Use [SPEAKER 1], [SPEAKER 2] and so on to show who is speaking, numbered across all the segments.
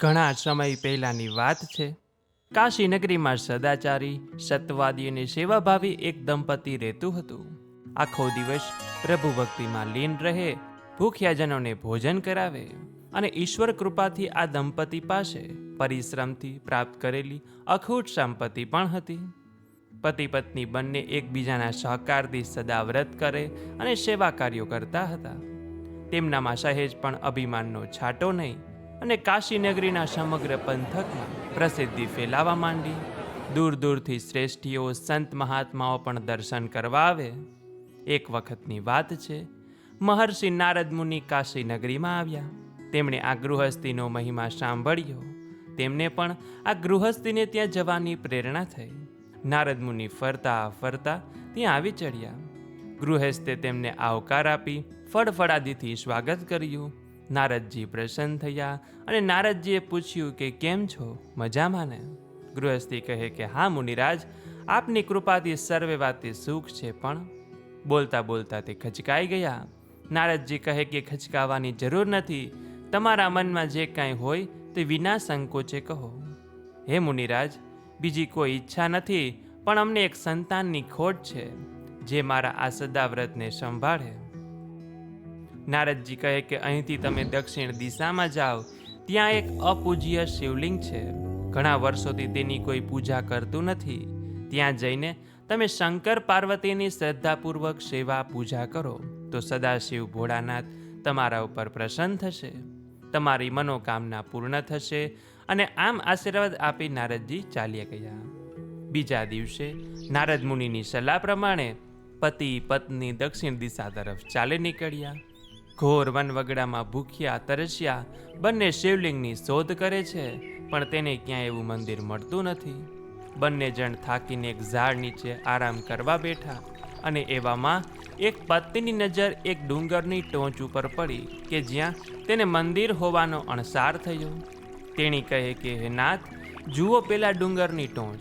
[SPEAKER 1] ઘણા સમય પહેલાની વાત છે. કાશી નગરીમાં સદાચારી, સત્વાદી અને સેવાભાવી એક દંપતી રહેતું હતું. આખો દિવસ પ્રભુ ભક્તિમાં લીન રહે, ભૂખ્યાજનોને ભોજન કરાવે અને ઈશ્વર કૃપાથી આ દંપતી પાસે પરિશ્રમથી પ્રાપ્ત કરેલી અખૂટ સંપત્તિ પણ હતી. પતિ પત્ની બંને એકબીજાના સહકારથી સદા વ્રત કરે અને સેવા કાર્યો કરતા હતા. તેમનામાં સહેજ પણ અભિમાનનો છાંટો નહીં અને કાશીનગરીના સમગ્ર પંથકમાં પ્રસિદ્ધિ ફેલાવા માંડી. દૂર દૂરથી શ્રેષ્ઠીઓ સંત મહાત્માઓ પણ દર્શન કરવા આવે. એક વખતની વાત છે, મહર્ષિ નારદ મુનિ કાશી નગરીમાં આવ્યા. તેમણે આ ગૃહસ્થીનો મહિમા સાંભળ્યો. તેમને પણ આ ગૃહસ્થીને ત્યાં જવાની પ્રેરણા થઈ. નારદ મુનિ ફરતા ફરતા ત્યાં આવી ચડ્યા. ગૃહસ્થે તેમને આવકાર આપી, ફળફળાદીથી સ્વાગત કર્યું. નારદજી પ્રસન્ન થયા અને નારદજીએ પૂછ્યું કે કેમ છો? મજામાં ને ગૃહસ્થી કહે કે હા મુનિરાજ, આપની કૃપાથી સર્વે વાતે સુખ છે પણ. બોલતા બોલતા તે ખચકાઈ ગયા. નારદજી કહે કે ખચકાવાની જરૂર નથી. તમારા મનમાં જે કાંઈ હોય તે વિના સંકોચે કહો. હે મુનિરાજ બીજી કોઈ ઈચ્છા નથી, પણ અમને એક સંતાનની ખોટ છે, જે મારા આ સદાવ્રતને સંભાળે. નારદજી કહે કે અહીંથી તમે દક્ષિણ દિશામાં જાઓ, ત્યાં એક અપૂજ્ય શિવલિંગ છે. ઘણા વર્ષોથી તેની કોઈ પૂજા કરતું નથી. ત્યાં જઈને તમે શંકર પાર્વતીની શ્રદ્ધાપૂર્વક સેવા પૂજા કરો, તો સદાશિવ ભોળાનાથ તમારા ઉપર પ્રસન્ન થશે. તમારી મનોકામના પૂર્ણ થશે અને આમ આશીર્વાદ આપી નારદજી ચાલ્યા ગયા. બીજા દિવસે નારદ મુનિની સલાહ પ્રમાણે પતિ પત્ની દક્ષિણ દિશા તરફ ચાલી નીકળ્યા. ઘોર વનવગડામાં ભૂખ્યા, તરસ્યા, બંને શિવલિંગની શોધ કરે છે, પણ તેને ક્યાંય એવું મંદિર મળતું નથી. બંને જણ થાકીને એક ઝાડ નીચે આરામ કરવા બેઠા અને એવામાં એક પત્નીની નજર એક ડુંગરની ટોચ ઉપર પડી કે જ્યાં તેને મંદિર હોવાનો અણસાર થયો. તેણી કહે કે, હે નાથ, જુઓ પેલા ડુંગરની ટોચ.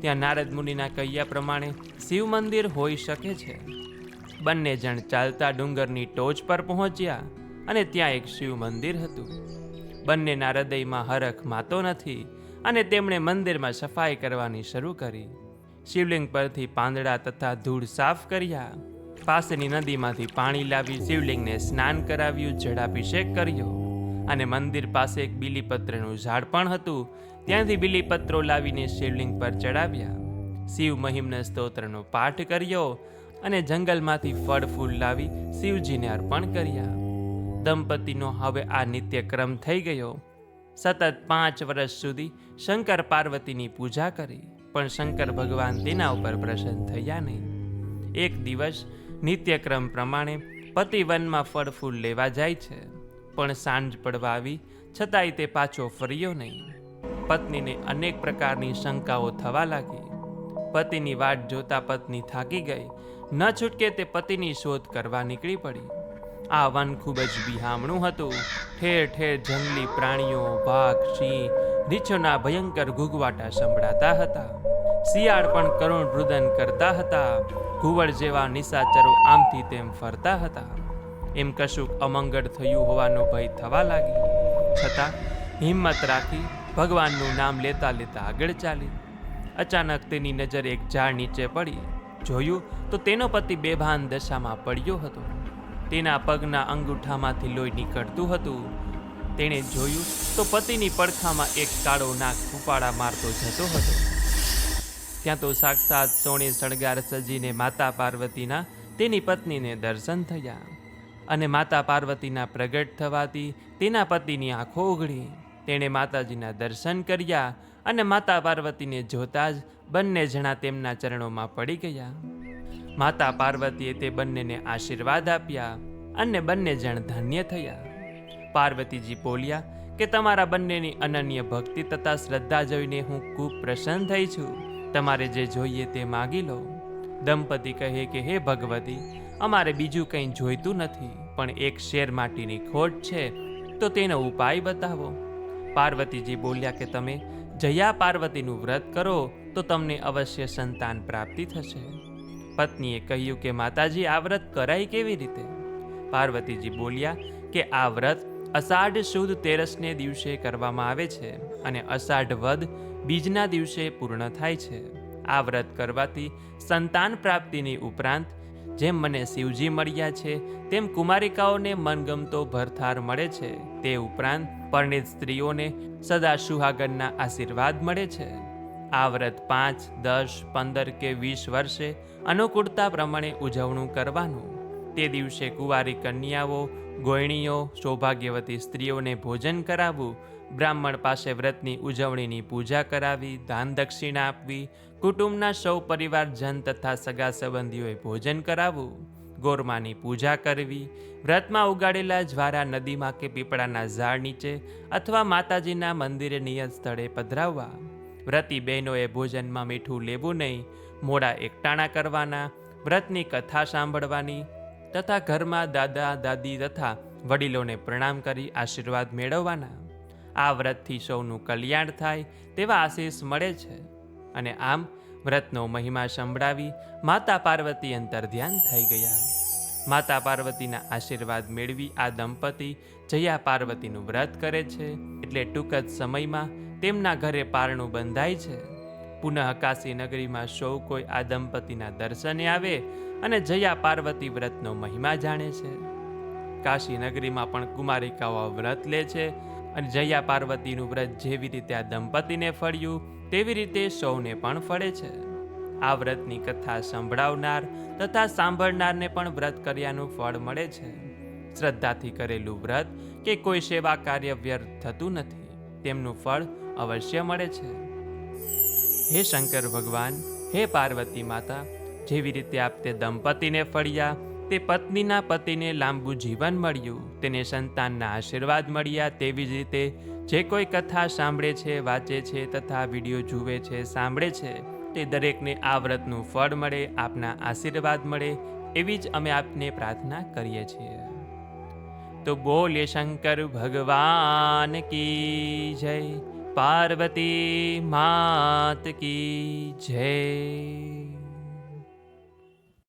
[SPEAKER 1] ત્યાં નારદ મુનિના કહ્યા પ્રમાણે શિવ મંદિર હોઈ શકે છે. બંને જણ ચાલતા ડુંગરની ટોચ પર પહોંચ્યા અને ત્યાં એક શિવ મંદિર હતું. બંનેના હૃદયમાં હરખ માતો નથી અને તેમણે મંદિરમાં સફાઈ કરવાની શરૂ કરી. શિવલિંગ પરથી પાંદડા તથા ધૂળ સાફ કર્યા. પાસેની નદીમાંથી પાણી લાવી શિવલિંગને સ્નાન કરાવ્યું, જળાભિષેક કર્યો. અને મંદિર પાસે એક બીલીપત્રનું ઝાડ પણ હતું. ત્યાંથી બીલીપત્રો લાવીને શિવલિંગ પર ચડાવ્યા. શિવ મહિમના સ્તોત્રનો પાઠ કર્યો અને જંગલમાંથી ફળ ફૂલ લાવી શિવજીને અર્પણ કર્યા. દંપતીનો હવે આ નિત્યક્રમ થઈ ગયો. સતત પાંચ વર્ષ સુધી શંકર પાર્વતીની પૂજા કરી, પણ શંકર ભગવાન તેના ઉપર પ્રસન્ન થયા નહીં. એક દિવસ નિત્યક્રમ પ્રમાણે પતિ વનમાં ફળ ફૂલ લેવા જાય છે. પણ સાંજ પડવા આવી છતાંય તે પાછો ફર્યો નહીં. પત્નીને અનેક પ્રકારની શંકાઓ થવા લાગી. પતિની વાટ જોતા પત્ની થાકી ગઈ. ન છૂટકે તે પતિની શોધ કરવા નીકળી પડી. આ વન ખૂબ જ બિહામણું હતું. ઠેર ઠેર જંગલી પ્રાણીઓ, વાઘ, સિંહ, રીછોના ભયંકર ઘૂઘવાટા સંભળાતા હતા. શિયાળ પણ કરુણ રુદન કરતા હતા. ઘુવડ જેવા નિશાચરો આમથી તેમ ફરતા હતા. એમ કશુંક અમંગળ થયું હોવાનો ભય થવા લાગ્યો. છતાં હિંમત રાખી ભગવાનનું નામ લેતા લેતા આગળ ચાલી. અચાનક તેની નજર એક ઝાડ નીચે પડી. જોયું તો તેનો પતિ બેભાન દશામાં પડ્યો હતો. તેના પગના અંગૂઠામાંથી લોહી નીકળતું હતું. તેણે જોયું તો પતિની પડખામાં એક કાળો નાક ઉપાડા મારતો જતો હતો. ત્યાં તો સાક્ષાત સોણે શણગાર સજીને માતા પાર્વતીના તેની પત્નીને દર્શન થયા. અને માતા પાર્વતીના પ્રગટ થવાથી તેના પતિની આંખો ઉઘડી. તેણે માતાજીના દર્શન કર્યા અને માતા પાર્વતીને જોતા જ બંને જણા તેમના ચરણોમાં પડી ગયા. માતા પાર્વતીએ તે બંનેને આશીર્વાદ આપ્યા અને બંને જણ ધન્ય થયા. પાર્વતીજી બોલ્યા કે તમારા બંનેની અનન્ય ભક્તિ તથા શ્રદ્ધા જોઈને હું ખૂબ પ્રસન્ન થઈ છું. તમારે જે જોઈએ તે માગી લો. દંપતી કહે કે, હે ભગવતી અમારે બીજું કંઈ જોઈતું નથી, પણ એક શેર માટીની ખોટ છે, તો તેનો ઉપાય બતાવો. પાર્વતીજી બોલ્યા કે તમે જયા પાર્વતીનું વ્રત કરો, તો તમને અવશ્ય સંતાન પ્રાપ્તિ થશે. પત્નીએ કહ્યું કે માતાજી, આ વ્રત કરાય કેવી રીતે? પાર્વતીજી બોલ્યા કે આ વ્રત અષાઢ સુદ તેરસને દિવસે કરવામાં આવે છે અને અષાઢ વદ બીજના દિવસે પૂર્ણ થાય છે. આ વ્રત કરવાથી સંતાન પ્રાપ્તિની ઉપરાંત જેમ મને શિવજી મળ્યા છે, તેમ કુમારિકાઓને મનગમતો ભરથાર મળે છે. તે ઉપરાંત પરણિત સ્ત્રીઓને સદા સુહાગનના આશીર્વાદ મળે છે. આ વ્રત પાંચ, દસ, પંદર કે વીસ વર્ષે અનુકૂળતા પ્રમાણે ઉજવણું કરવાનું. તે દિવસે કુંવારી કન્યાઓ, ગોયણીઓ, સૌભાગ્યવતી સ્ત્રીઓને ભોજન કરાવવું બ્રાહ્મણ પાસે વ્રતની ઉજવણીની પૂજા કરાવી, દાન દક્ષિણા આપવી, કુટુંબના સૌ પરિવારજન તથા સગા સંબંધીઓએ ભોજન કરાવવું, ગોરમાની પૂજા કરવી, વ્રતમાં ઉગાડેલા જ્વારા નદીમાં કે પીપળાના ઝાડ નીચે અથવા માતાજીના મંદિરે નિયત સ્થળે પધરાવવા. વ્રતી બહેનોએ ભોજનમાં મીઠું લેવું નહીં, મોડા એકટાણા કરવાના, વ્રતની કથા સાંભળવાની તથા ઘરમાં દાદા, દાદી તથા વડીલોને પ્રણામ કરી આશીર્વાદ મેળવવાના. આ વ્રતથી સૌનું કલ્યાણ થાય તેવા આશીષ મળે છે. અને આમ વ્રતનો મહિમા સંભળાવી માતા પાર્વતી અંતર ધ્યાન થઈ ગયા. માતા પાર્વતીના આશીર્વાદ મેળવી આ દંપતી જયા પાર્વતીનું વ્રત કરે છે. એટલે ટૂંક જ સમયમાં તેમના ઘરે પારણું બંધાય છે. પુનઃ કાશી નગરીમાં સૌ કોઈ આ દંપતીના દર્શને આવે અને જયા પાર્વતી વ્રતનો મહિમા જાણે છે. કાશી નગરીમાં પણ કુમારિકાઓ વ્રત લે છે અને જયા પાર્વતીનું વ્રત જેવી રીતે આ દંપતીને ફળ્યું, તેવી રીતે સૌને પણ ફળે છે. આ વ્રતની કથા સંભળાવનાર તથા સાંભળનારને પણ વ્રત કર્યાનું ફળ મળે છે. શ્રદ્ધાથી કરેલું વ્રત કે કોઈ સેવા કાર્ય વ્યર્થ થતું નથી, તેમનું ફળ અવશ્ય મળે છે. હે શંકર ભગવાન, હે પાર્વતી માતા, જેવી રીતે આપ તે દંપતીને ફળ્યા તે પત્નીના પતિને લાંબુ જીવન મળ્યું, તેને સંતાનના આશીર્વાદ મળ્યા. તેવી જ રીતે જે કોઈ કથા સાંભળે છે, વાંચે છે તથા વીડિયો જુએ છે, સાંભળે છે, તે દરેકને આ વ્રતનું ફળ મળે, આપના આશીર્વાદ મળે, એવી જ અમે આપને પ્રાર્થના કરીએ છીએ. તો બોલે શંકર, ભગવાન કી જય, પાર્વતી માત કી જય.